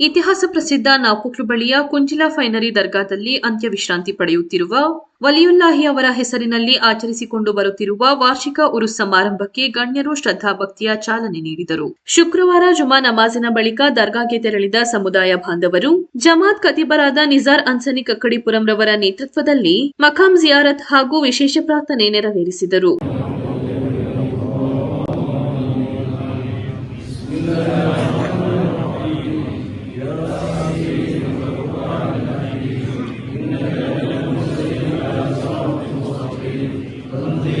ಇತಿಹಾಸ ಪ್ರಸಿದ್ಧ ನಾಕುಕ್ಲು ಬಳಿಯ ಕುಂಜಿಲಾ ಫೈನರಿ ದರ್ಗಾದಲ್ಲಿ ಅಂತ್ಯ ವಿಶ್ರಾಂತಿ ಪಡೆಯುತ್ತಿರುವ ವಲಿಯುಲ್ಲಾಹಿ ಅವರ ಹೆಸರಿನಲ್ಲಿ ಆಚರಿಸಿಕೊಂಡು ಬರುತ್ತಿರುವ ವಾರ್ಷಿಕ ಉರುಸ್ ಸಮಾರಂಭಕ್ಕೆ ಗಣ್ಯರು ಶ್ರದ್ಧಾಭಕ್ತಿಯ ಚಾಲನೆ ನೀಡಿದರು. ಶುಕ್ರವಾರ ಜುಮಾ ನಮಾಜಿನ ಬಳಿಕ ದರ್ಗಾಗೆ ತೆರಳಿದ ಸಮುದಾಯ ಬಾಂಧವರು, ಜಮಾತ್ ಕತಿಬರಾದ ನಿಜಾರ್ ಅನ್ಸನಿ ಕಕ್ಕಡಿಪುರಂ ರವರ ನೇತೃತ್ವದಲ್ಲಿ ಮಖಾಂ ಜಿಯಾರತ್ ಹಾಗೂ ವಿಶೇಷ ಪ್ರಾರ್ಥನೆ ನೆರವೇರಿಸಿದರು. वंदे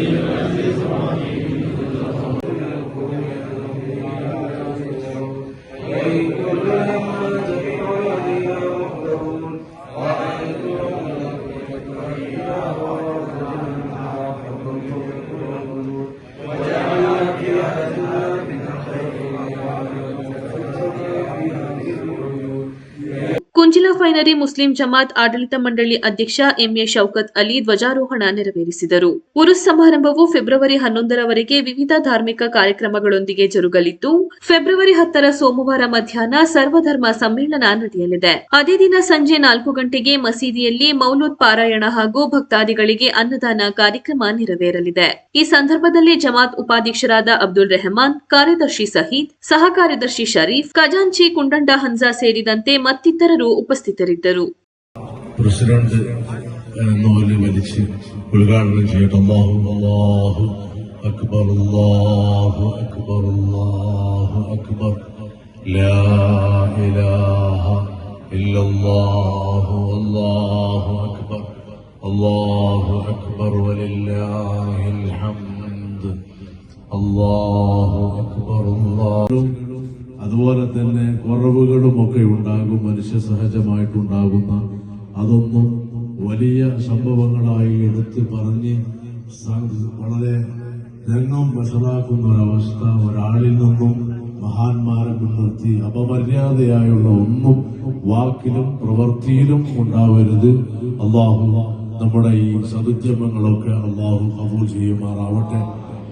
ಕುಂಜಿಲಾ ಫೈನರಿ ಮುಸ್ಲಿಂ ಜಮಾತ್ ಆಡಳಿತ ಮಂಡಳಿ ಅಧ್ಯಕ್ಷ ಎಂಎ ಶೌಕತ್ ಅಲಿ ಧ್ವಜಾರೋಹಣ ನೆರವೇರಿಸಿದರು. ಉರುಸ್ ಸಮಾರಂಭವು ಫೆಬ್ರವರಿ ಹನ್ನೊಂದರವರೆಗೆ ವಿವಿಧ ಧಾರ್ಮಿಕ ಕಾರ್ಯಕ್ರಮಗಳೊಂದಿಗೆ ಜರುಗಲಿದ್ದು, ಫೆಬ್ರವರಿ ಹತ್ತರ ಸೋಮವಾರ ಮಧ್ಯಾಹ್ನ ಸರ್ವಧರ್ಮ ಸಮ್ಮೇಳನ ನಡೆಯಲಿದೆ. ಅದೇ ದಿನ ಸಂಜೆ ನಾಲ್ಕು ಗಂಟೆಗೆ ಮಸೀದಿಯಲ್ಲಿ ಮೌಲೂದ್ ಪಾರಾಯಣ ಹಾಗೂ ಭಕ್ತಾದಿಗಳಿಗೆ ಅನ್ನದಾನ ಕಾರ್ಯಕ್ರಮ ನೆರವೇರಲಿದೆ. ಈ ಸಂದರ್ಭದಲ್ಲಿ ಜಮಾತ್ ಉಪಾಧ್ಯಕ್ಷರಾದ ಅಬ್ದುಲ್ ರೆಹಮಾನ್, ಕಾರ್ಯದರ್ಶಿ ಸಹೀದ್ ಸಹ ಕಾರ್ಯದರ್ಶಿ ಶರೀಫ್, ಖಜಾಂಚಿ ಕುಂಡಂಡ ಹನ್ಸಾ ಸೇರಿದಂತೆ ಮತ್ತಿತರರು ഉപസ്ഥിതരിദ്ദരു പ്രസിഡന്റ് എന്നോലെ വലിച്ച് ഉദ്ഘാടനം ചെയ്യട്ടെ അള്ളാഹു അള്ളാഹു അക്ബർ അള്ളാഹു അക്ബർ അള്ളാഹു അക്ബർ ലാ ഇലാഹ ഇല്ലല്ലാഹു അല്ലാഹു അക്ബർ അല്ലാഹു അക്ബർ വലില്ലാഹിൽ ഹംദ് അല്ലാഹു അക്ബർ അതുപോലെ തന്നെ കുറവുകളും ഒക്കെ ഉണ്ടാകും മനുഷ്യ സഹജമായിട്ടുണ്ടാകുന്ന അതൊന്നും വലിയ സംഭവങ്ങളായി എടുത്ത് പറഞ്ഞ് വളരെ രംഗം വഷളാക്കുന്ന ഒരവസ്ഥ ഒരാളിൽ നിന്നും മഹാന്മാരെ മുൻനിർത്തി അപമര്യാദയായുള്ള ഒന്നും വാക്കിലും പ്രവൃത്തിയിലും ഉണ്ടാവരുത്. അള്ളാഹു നമ്മുടെ ഈ സതുദ്യമങ്ങളൊക്കെ അള്ളാഹു കബൂൽ ചെയ്യുമാറാവട്ടെ.